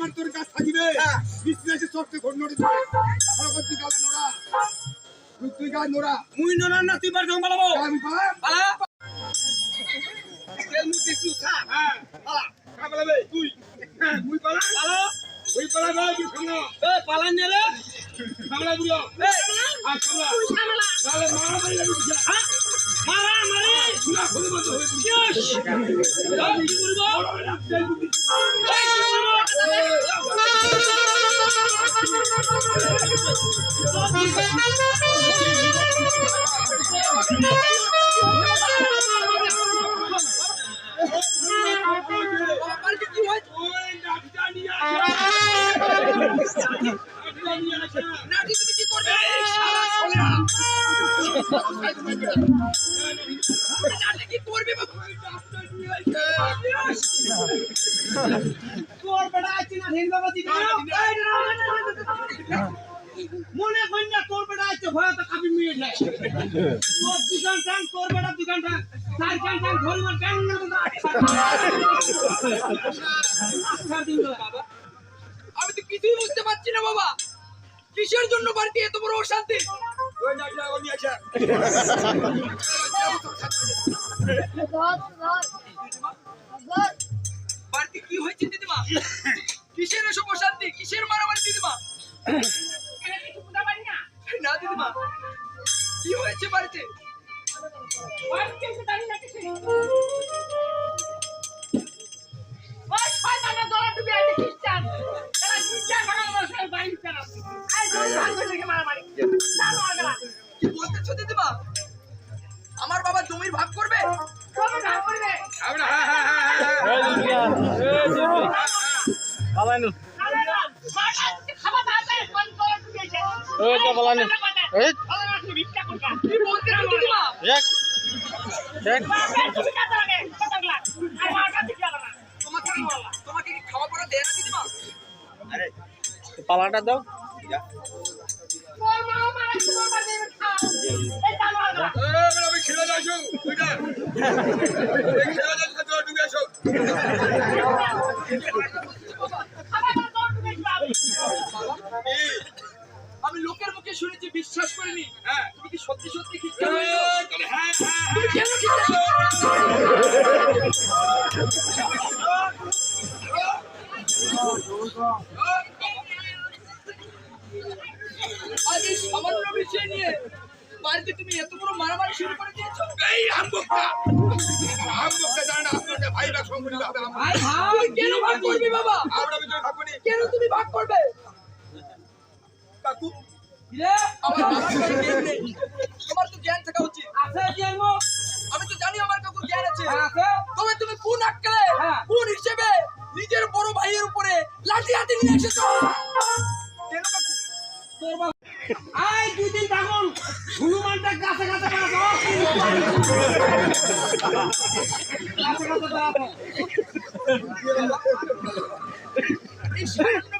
মানে তোর কাজ থাকিবে। হ্যাঁ। বিশ্বাসে সবকে ঘর নড়ে তাহলে তুই গালে নোড়া। তুই তুই গালে নোড়া। মুই ননা না তুই বার জং আমি পালা পালা। তেল মুতি সুসা হ্যাঁ পালা। কা পালাবে তুই। হ্যাঁ মুই পালা। পালা। তুই পালা না তুই সামলা এ পালান নে রে। সামলা বুড়ো। এ আর সামলা নালে মারা মারি লাগি হ্যাঁ মারা মারি। না খুলে মত হয়ে দিছি কি করব মনে করি না তোর বেটা আছে ভয় তো কাবি মিয়ে যায় তোর দোকান টান তোর বেটা দোকান টান চার কান টান ধরি মার টান না তো আচ্ছা দিন বাবা। আমি তো কিছুই বুঝতে পারছি না, বাবা। কিসের জন্য বাড়িতে এত বড় অশান্তি? ওই বাড়িতে কি হয়েছে, দিদিমা? কিসের এসব কিসের মারামারি, দিদিমা? না, দিদিমা। হয়েছে বাড়িতে? কি বলতেছো দিদিমা আমার বাবা জমির ভাগ করবে? কি বলতেছো দিদিমা? পালাটা দাও আমি লোকের মুখে শুনেছি বিশ্বাস করিনি হ্যাঁ তুমি কি সত্যি সত্যি হ্যাঁ হ্যাঁ আজ এই সামান্য বিষয় নিয়ে বাড়িতে তুমি এত বড় মারামারি শুরু করে দিয়েছ? এই আমবক্তা আমবক্তা জানা না আপনার ভাই সম্পত্তি হবে আমার। ভাই ভাই কেন ভাগ করবি বাবা? আমরা ভিতরে থাকব নি। কেন তুমি ভাগ করবে? কাকু। আমার জ্ঞান তোমার তো জ্ঞান থাকা উচিত। আছে আমি তো জানি আমার কাকুর জ্ঞান আছে। আছে। তবে তুমি কোন আক্কেলে হ্যাঁ। কোন হিসেবে নিজের বড় ভাইয়ের উপরে লাঠি হাতে নিয়ে এসেছ?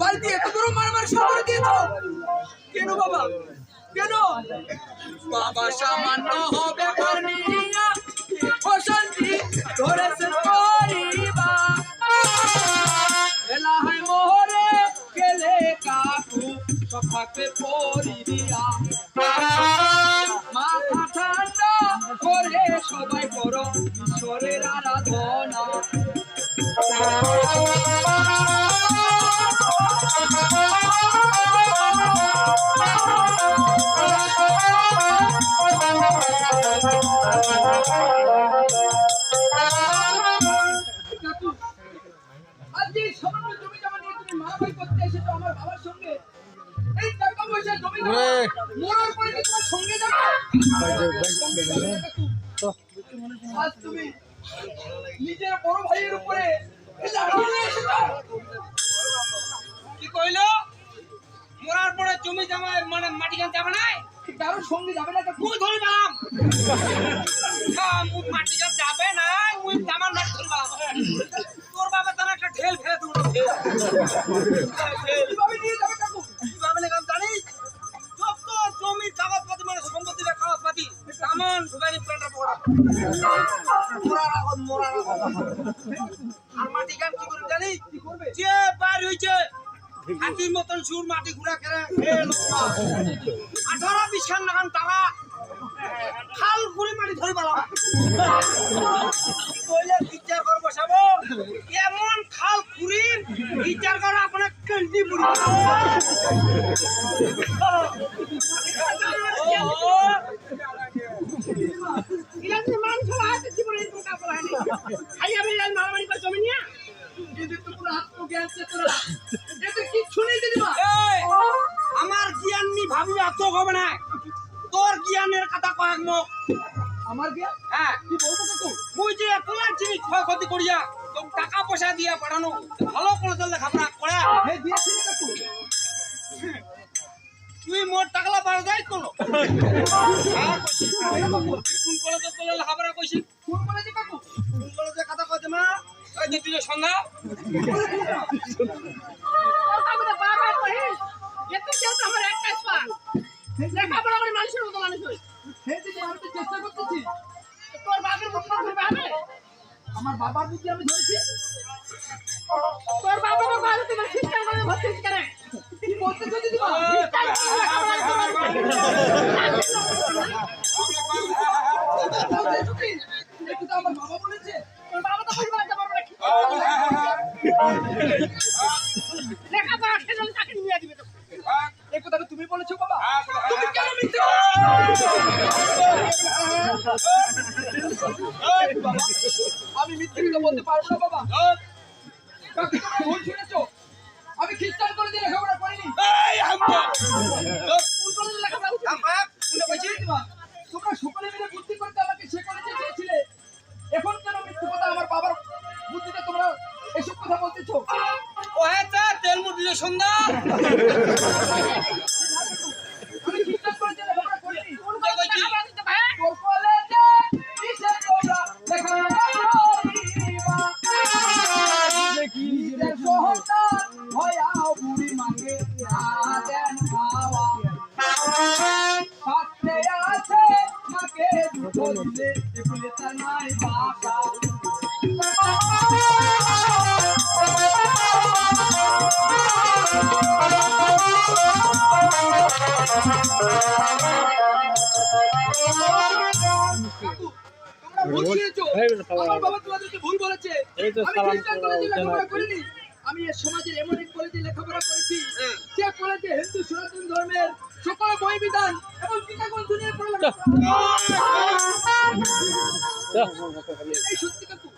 বাড়িতে এত বড় মারামারি সামনে দিয়েছ? কেন বাবা? কেন? বাবা সামান্য হবে কর্মীরা অশান্তি ধরেছেন পরিবা এলা হয় মোহরে, গেলে কাকু সফাকে পরিয়া মাথা ঠান্ডা করে সবাই করো, ঈশ্বরের আরাধনা। নিজের বড় ভাইয়ের উপরে কি কইল? মরার পরে জমি জমা মানে মাটি গান যাবে না কারোর সঙ্গে যাবে না মুই ধরি বাম মুই মাটি গান যাবে না মুই জামার মাটি ধরি বাম তোর বাবা তার একটা ঢেল ফেলে দেবো কীভাবে নিয়ে যাবে কাকু? কীভাবে না জানিস? যত জমির কাগজপাতি মানে সম্পত্তির কাগজপাতি তেমন ঢুকানি প্ল্যানটা পড়া মরার আগত মরার আর মাটি গান কি করে জানিস? কি করবে? যে বার হইছে হাতির মতন সুর মাটি ঘুরা করে আঠারো বিশ্বাস খান তারা খাল ঘুরে মাটি ধরে পালা কইলে বিচার করব বসাবো। এমন খাল ঘুরি বিচার করা আপনার কেন্দ্রি মুড়ি। ভাবি হবে না। তোর জ্ঞানের কথা কয়েক মুখ। আমার জ্ঞান? হ্যাঁ। কি বলব কাকু মুই যে এতলা জিনিস ক্ষয়ক্ষতি করিয়া টাকা পয়সা দিয়ে পাঠানো ভালো করে হে দিয়েছি না তুই মোর টাকলা যায় কোনো হ্যাঁ, কোন কলেজে তোলে লেখাপড়া কইছি কোন কলেজে কাকু? কোন কলেজে কথা কইতে মা? ওই যে তুই সন্ধ্যা। বাবার বুদ্ধি আমি ধরেছি। কি না বাবা। ভুল শুনেছো? আমি খ্রিস্টান কলেজে লেখাপড়া করিনি। তোমরা সকলে মিলে বুদ্ধি করতে আমাকে সে কলেজে চেয়েছিলে। এখন কেন মিথ্যে কথা আমার বাবার বুদ্ধিতে তোমরা এসব কথা বলতেছো? ও হ্যাঁ তেল মুটি সন্ধ্যা। সালাম। আমার বাবা তোমাদেরকে ভুল বলেছে। এই তো আমি সালাম। লেখাপড়া করিনি। আমি এই সমাজের এমন এক কলেজে লেখাপড়া করেছি হ্যাঁ। যে কলেজে হিন্দু সনাতন ধর্মের সকল বই বিধান এবং পিতাগ্রন্থ নিয়ে পড়ালেখা এই সত্যি কাকু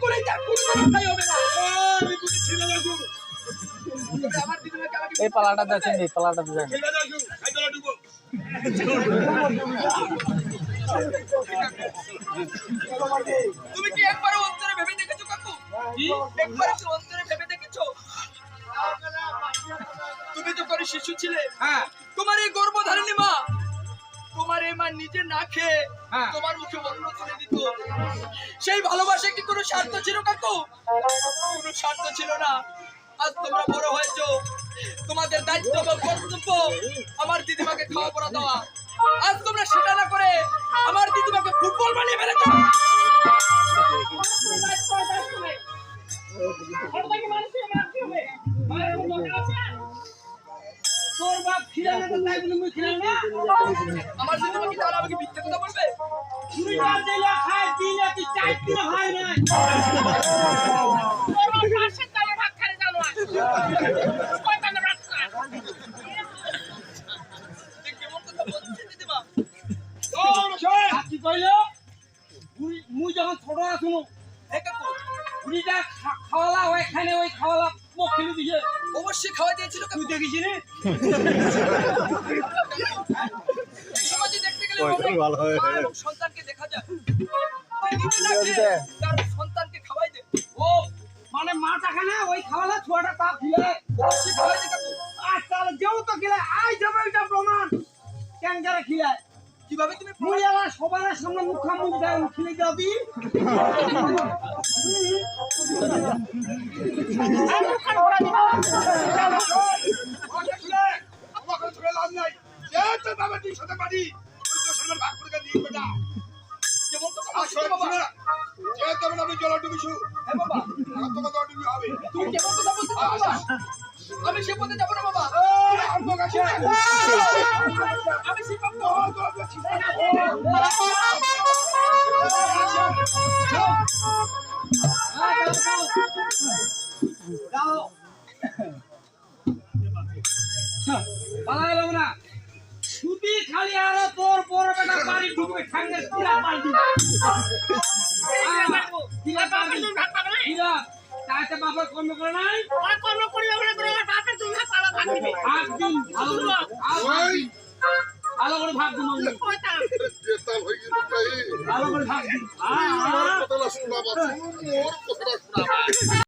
করে কোনো না। এই পালাটা দেখেন এই পালাটা দেখেন তুমি কি একবারও অন্তরে ভেবে দেখেছ কাকু? একবার অন্তরে ভেবে দেখেছ? ঘরে শিশু ছিলে। হ্যাঁ। তোমার এই গর্ভধারিণী মা তোমার এই মা নিজে না খেয়ে হ্যাঁ। তোমার মুখে অন্ন তুলে দিত। সেই ভালোবাসা কি কোনো স্বার্থ ছিল কাকু? কোনো স্বার্থ ছিল না। আজ তোমরা বড় হয়েছো। তোমাদের দায়িত্ব বা কর্তব্য আমার দিদিমাকে খাওয়া পড়া দেওয়া। আজ তোমরা সেটা না করে আমার দিদিমাকে ফুটবল বানিয়ে ফেলেছো। তোর বাপ খিলানে তো তাই বলে মুই খিলানে না আমার দিদিমা কি তাহলে আমাকে মিথ্যে কথা বলবে? তুই যা দিলে খায় দিলে তুই চাই দিলে হয় না। এ কেমন কথা বলছিস দিদিমা? কি কইলো? মুই- মুই যখন ছোট আছিলাম হে কাকু। খা- খাওয়ালা ওইখানে ওই খাওয়ালা মুখ খেলে দিছে অবশ্যই খাওয়া দিয়েছিল তুই দেখিস নি সমাজে দেখতে গেলে মা সন্তানকে দেখা যায় না তার সন্তানকে খাওয়াই দে। ও মানে মাটা খানে ওই খাওয়ালা ছোয়াটা তা খিলে অবশ্যই খাওয়াই দে আর তাহলে যেও তো খিলে আই যাবে এটা প্রমাণ। কেন করে খিলে কীভাবে তুমি মুই আবার সবার সামনে মুখামুখ দেয় খিলে যাবি আমি সে পথে যাব না বাবা। বাড়ি ঢুকবে ঠাঙ্গের কিরা পাল্টি কিরা কিরা তাতে বাবার কর্ম করে নাই? দিন ভালো করে ভালো করে ভাগ দিন যেতাম হয়ে গেল তাই ভালো করে ভাগ দিন শুনবা বাচ্চা মোর কথা